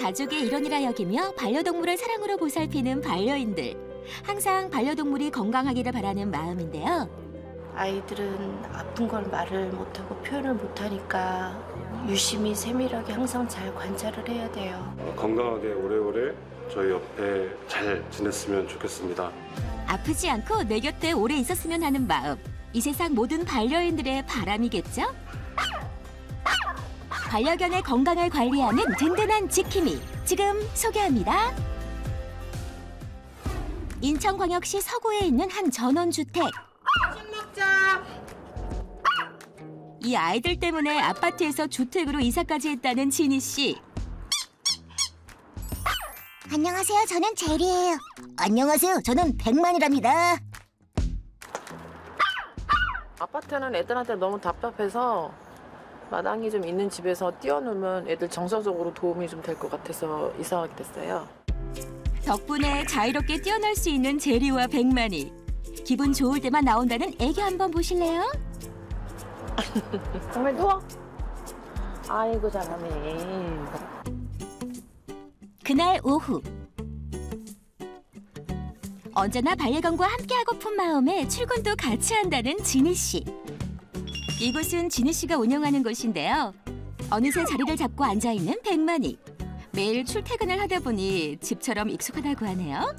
가족의 일원이라 여기며 반려동물을 사랑으로 보살피는 반려인들. 항상 반려동물이 건강하기를 바라는 마음인데요. 아이들은 아픈 걸 말을 못하고 표현을 못하니까 유심히 세밀하게 항상 잘 관찰을 해야 돼요. 어, 건강하게 오래오래 저희 옆에 잘 지냈으면 좋겠습니다. 아프지 않고 내 곁에 오래 있었으면 하는 마음. 이 세상 모든 반려인들의 바람이겠죠? 반려견의 건강을 관리하는 든든한 지킴이 지금 소개합니다. 인천광역시 서구에 있는 한 전원주택. 이 아이들 때문에 아파트에서 주택으로 이사까지 했다는 진희 씨. 안녕하세요. 저는 제리예요. 안녕하세요. 저는 백만이랍니다. 아파트는 애들한테 너무 답답해서 마당이 좀 있는 집에서 뛰어놀면 애들 정서적으로 도움이 좀 될 것 같아서 이사하게 됐어요. 덕분에 자유롭게 뛰어놀 수 있는 제리와 백만이. 기분 좋을 때만 나온다는 애기 한번 보실래요? 정말 누워. 아이고 잘하네. 그날 오후 언제나 반려견과 함께하고픈 마음에 출근도 같이 한다는 진희 씨. 이곳은 진희 씨가 운영하는 곳인데요. 어느새 자리를 잡고 앉아 있는 백만이. 매일 출퇴근을 하다 보니 집처럼 익숙하다고 하네요.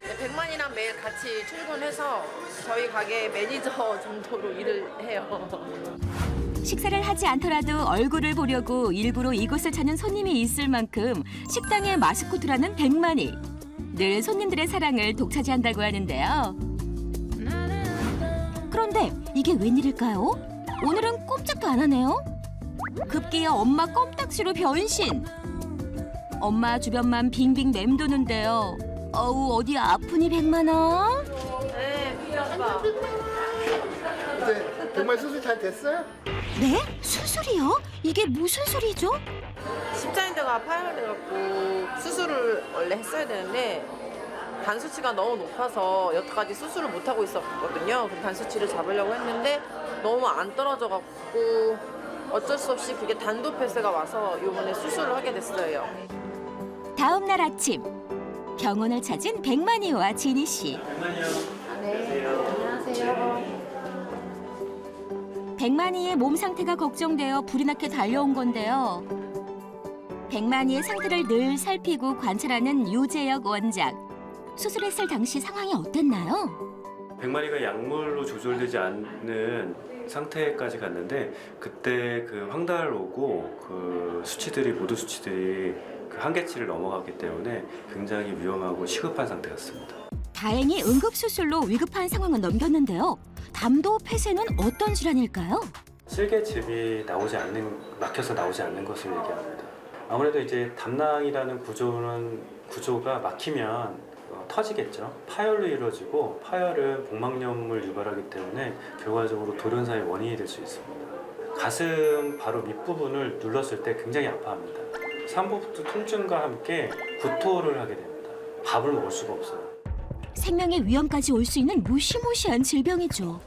네, 백만이랑 매일 같이 출근해서 저희 가게 매니저 정도로 일을 해요. 식사를 하지 않더라도 얼굴을 보려고 일부러 이곳을 찾는 손님이 있을 만큼 식당의 마스코트라는 백만이. 늘 손님들의 사랑을 독차지한다고 하는데요. 그런데 이게 웬일일까요? 오늘은 꼼짝도 안 하네요. 급기야 엄마 껌딱지로 변신. 엄마 주변만 빙빙 맴도는데요. 어우 어디 아프니 백만아? 네. 이제 정말 수술 잘 됐어요? 네? 수술이요? 이게 무슨 소리죠? 십자인대가 파열돼갖고 수술을 원래 했어야 되는데 단 수치가 너무 높아서 여태까지 수술을 못 하고 있었거든요. 그단 수치를 잡으려고 했는데 너무 안 떨어져갖고 어쩔 수 없이 그게 단도 폐쇄가 와서 이번에 수술을 하게 됐어요. 다음 날 아침 병원을 찾은 백만이와 진희 씨. 백만이의 몸 상태가 걱정되어 불이 나게 달려온 건데요. 백만이의 상태를 늘 살피고 관찰하는 유재혁 원장. 수술했을 당시 상황이 어땠나요? 백마리가 약물로 조절되지 않는 상태까지 갔는데 그때 그 황달 오고 그 수치들이 모두 수치들이 그 한계치를 넘어갔기 때문에 굉장히 위험하고 시급한 상태였습니다. 다행히 응급 수술로 위급한 상황은 넘겼는데요. 담도 폐쇄는 어떤 질환일까요? 실개즙이 나오지 않는 막혀서 나오지 않는 것을 얘기합니다. 아무래도 이제 담낭이라는 구조는 구조가 막히면 어, 터지겠죠. 파열로 이루어지고 파열은 복막염을 유발하기 때문에 결과적으로 돌연사의 원인이 될 수 있습니다. 가슴 바로 밑부분을 눌렀을 때 굉장히 아파합니다. 산부부tu 통증과 함께 구토를 하게 됩니다. 밥을 먹을 수가 없어요. 생명의 위험까지 올 수 있는 무시무시한 질병이죠.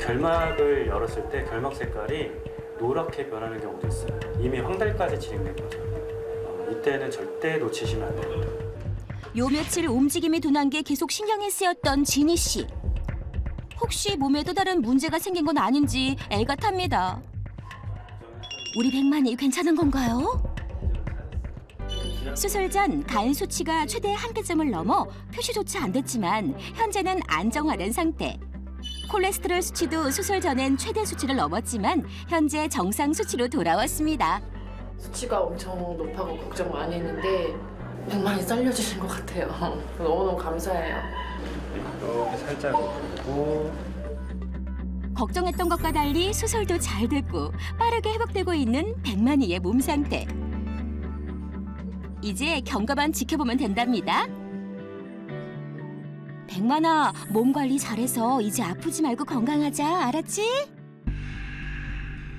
결막을 열었을 때 결막 색깔이 노랗게 변하는 경우도 있어요. 이미 황달까지 진행된 거죠. 어, 이때는 절대 놓치시면 안 됩니다. 요 며칠 움직임이 둔한 게 계속 신경이 쓰였던 진희 씨. 혹시 몸에 또 다른 문제가 생긴 건 아닌지 애가 탑니다. 우리 백만이 괜찮은 건가요? 수술 전 간 수치가 최대 한계점을 넘어 표시조차 안 됐지만 현재는 안정화된 상태. 콜레스테롤 수치도 수술 전엔 최대 수치를 넘었지만 현재 정상 수치로 돌아왔습니다. 수치가 엄청 높아고 걱정 많이 했는데 백만이 살려주신 것 같아요. 너무너무 감사해요. 이렇게 살짝 올리고 걱정했던 것과 달리 수술도 잘 됐고 빠르게 회복되고 있는 백만이의 몸 상태. 이제 경과만 지켜보면 된답니다. 백만아, 몸 관리 잘해서 이제 아프지 말고 건강하자, 알았지?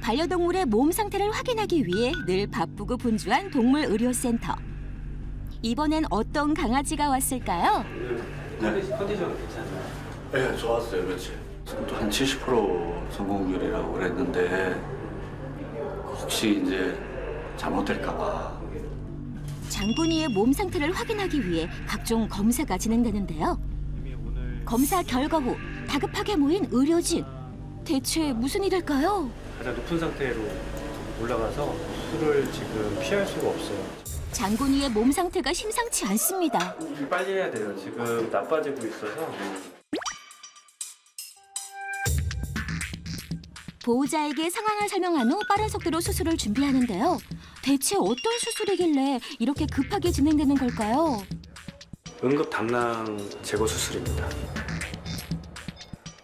반려동물의 몸 상태를 확인하기 위해 늘 바쁘고 분주한 동물의료센터. 이번엔 어떤 강아지가 왔을까요? 컨디션, 컨디션 괜찮나요? 네, 좋았어요, 며칠. 또한70% 성공률이라고 그랬는데 혹시 이제 잘못될까봐 자, 장군이의 몸 상태를 확인하기 위해 각종 검사가 진행되는데요. 검사 결과 후 다급하게 모인 의료진. 대체 무슨 일일까요? 가장 높은 상태로 올라가서 수술을 지금 피할 수가 없어요. 장군이의 몸 상태가 심상치 않습니다. 빨리 해야 돼요. 지금 나빠지고 있어서 보호자에게 상황을 설명한 후 빠른 속도로 수술을 준비하는데요. 대체 어떤 수술이길래 이렇게 급하게 진행되는 걸까요? 응급 담낭 제거 수술입니다.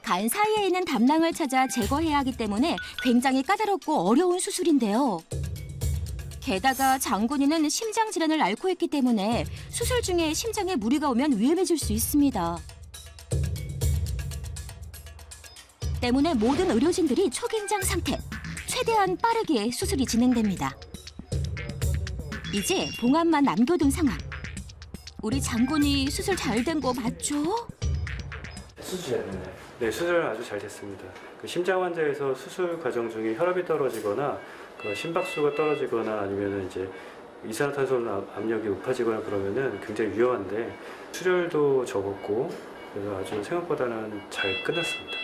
간 사이에 있는 담낭을 찾아 제거해야 하기 때문에 굉장히 까다롭고 어려운 수술인데요. 게다가 장군이는 심장 질환을 앓고 있기 때문에 수술 중에 심장에 무리가 오면 위험해질 수 있습니다. 때문에 모든 의료진들이 초긴장 상태. 최대한 빠르게 수술이 진행됩니다. 이제 봉합만 남겨둔 상황. 우리 장군이 수술 잘 된 거 맞죠? 네, 수술 아주 잘 됐습니다. 그 심장 환자에서 수술 과정 중에 혈압이 떨어지거나 그 심박수가 떨어지거나 아니면 이제 이산화탄소 압력이 높아지거나 그러면은 굉장히 위험한데 출혈도 적었고 그래서 아주 생각보다는 잘 끝났습니다.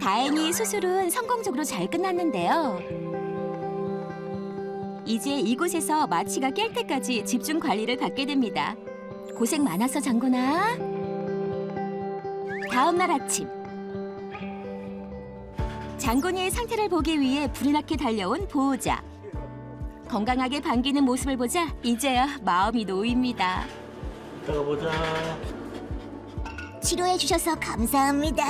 다행히 수술은 성공적으로 잘 끝났는데요. 이제 이곳에서 마취가 깰 때까지 집중 관리를 받게 됩니다. 고생 많았어, 장군아. 다음 날 아침. 장군이의 상태를 보기 위해 불이 나게 달려온 보호자. 건강하게 반기는 모습을 보자 이제야 마음이 놓입니다. 이따가 보자. 치료해 주셔서 감사합니다.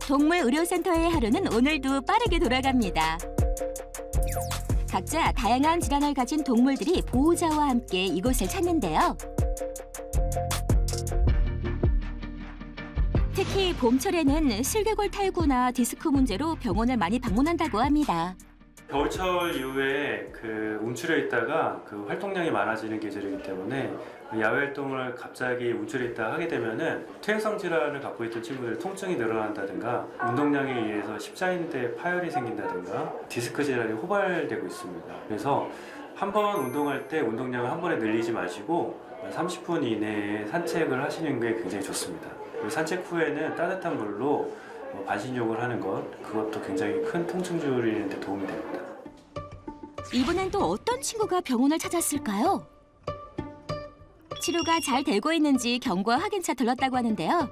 동물 의료센터의 하루는 오늘도 빠르게 돌아갑니다. 각자 다양한 질환을 가진 동물들이 보호자와 함께 이곳을 찾는데요. 특히 봄철에는 슬개골 탈구나 디스크 문제로 병원을 많이 방문한다고 합니다. 겨울철 이후에 그 움츠려 있다가 그 활동량이 많아지는 계절이기 때문에 야외 활동을 갑자기 움츠려 있다 하게 되면은 퇴행성 질환을 갖고 있던 친구들의 통증이 늘어난다든가 운동량에 의해서 십자인대 파열이 생긴다든가 디스크 질환이 호발되고 있습니다. 그래서 한 번 운동할 때 운동량을 한 번에 늘리지 마시고 30분 이내에 산책을 하시는 게 굉장히 좋습니다. 그리고 산책 후에는 따뜻한 물로 뭐 반신욕을 하는 것 그것도 굉장히 큰 통증 줄이는 데 도움이 됩니다. 이번엔 또 어떤 친구가 병원을 찾았을까요? 치료가 잘 되고 있는지 경과 확인차 들렀다고 하는데요.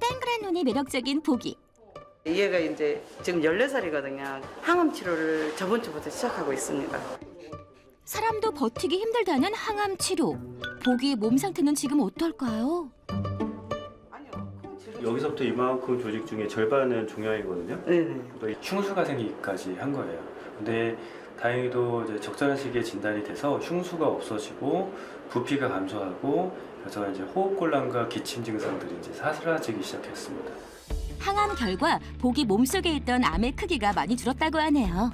땡그란 눈이 매력적인 보기. 얘가 이제 지금 14살이거든요. 항암 치료를 저번 주부터 시작하고 있습니다. 사람도 버티기 힘들다는 항암 치료. 보기 몸 상태는 지금 어떨까요? 여기서부터 이만큼 조직 중에 절반은 종양이거든요. 네네. 또 흉수가 생기기까지 한 거예요. 근데 다행히도 이제 적절한 시기에 진단이 돼서 흉수가 없어지고 부피가 감소하고 그래서 이제 호흡곤란과 기침 증상들이 이제 사라지기 시작했습니다. 항암 결과 보기 몸속에 있던 암의 크기가 많이 줄었다고 하네요.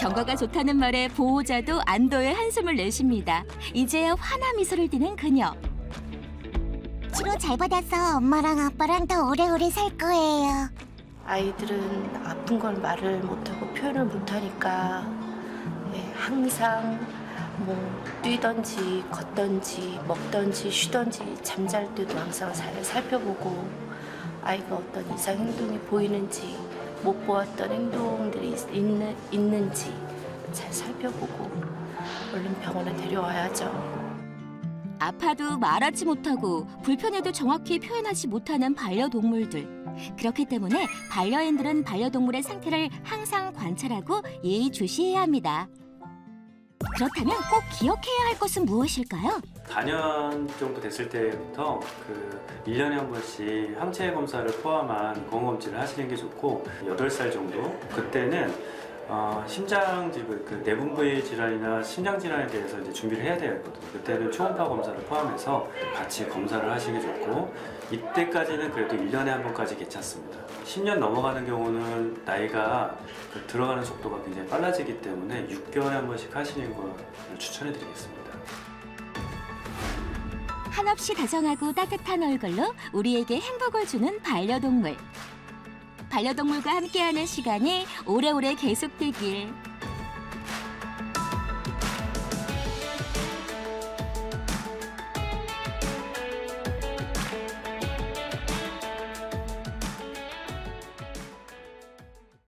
경과가 좋다는 말에 보호자도 안도의 한숨을 내쉽니다. 이제야 환하 미소를 띠는 그녀. 잘 받아서 엄마랑 아빠랑 더 오래오래 살 거예요. 아이들은 아픈 걸 말을 못하고 표현을 못하니까 예, 항상 뭐 뛰던지 걷던지 먹던지 쉬던지 잠잘 때도 항상 잘 살펴보고 아이가 어떤 이상 행동이 보이는지 못 보았던 행동들이 있- 있는, 있는지 잘 살펴보고 얼른 병원에 데려와야죠. 아파도 말하지 못하고 불편해도 정확히 표현하지 못하는 반려동물들. 그렇기 때문에 반려인들은 반려동물의 상태를 항상 관찰하고 예의주시해야 합니다. 그렇다면 꼭 기억해야 할 것은 무엇일까요? 4년 정도 됐을 때부터 그 1년에 한 번씩 항체 검사를 포함한 건강검진을 하시는 게 좋고 8살 정도 그때는 어, 심장 그 내분부의 질환이나 심장 질환에 대해서 이제 준비를 해야 되거든요. 그때는 초음파 검사를 포함해서 같이 검사를 하시는 게 좋고 이때까지는 그래도 1년에 한 번까지 괜찮습니다. 10년 넘어가는 경우는 나이가 그 들어가는 속도가 굉장히 빨라지기 때문에 6개월에 한 번씩 하시는 걸 추천해 드리겠습니다. 한없이 다정하고 따뜻한 얼굴로 우리에게 행복을 주는 반려동물. 반려동물과 함께하는 시간이 오래오래 계속되길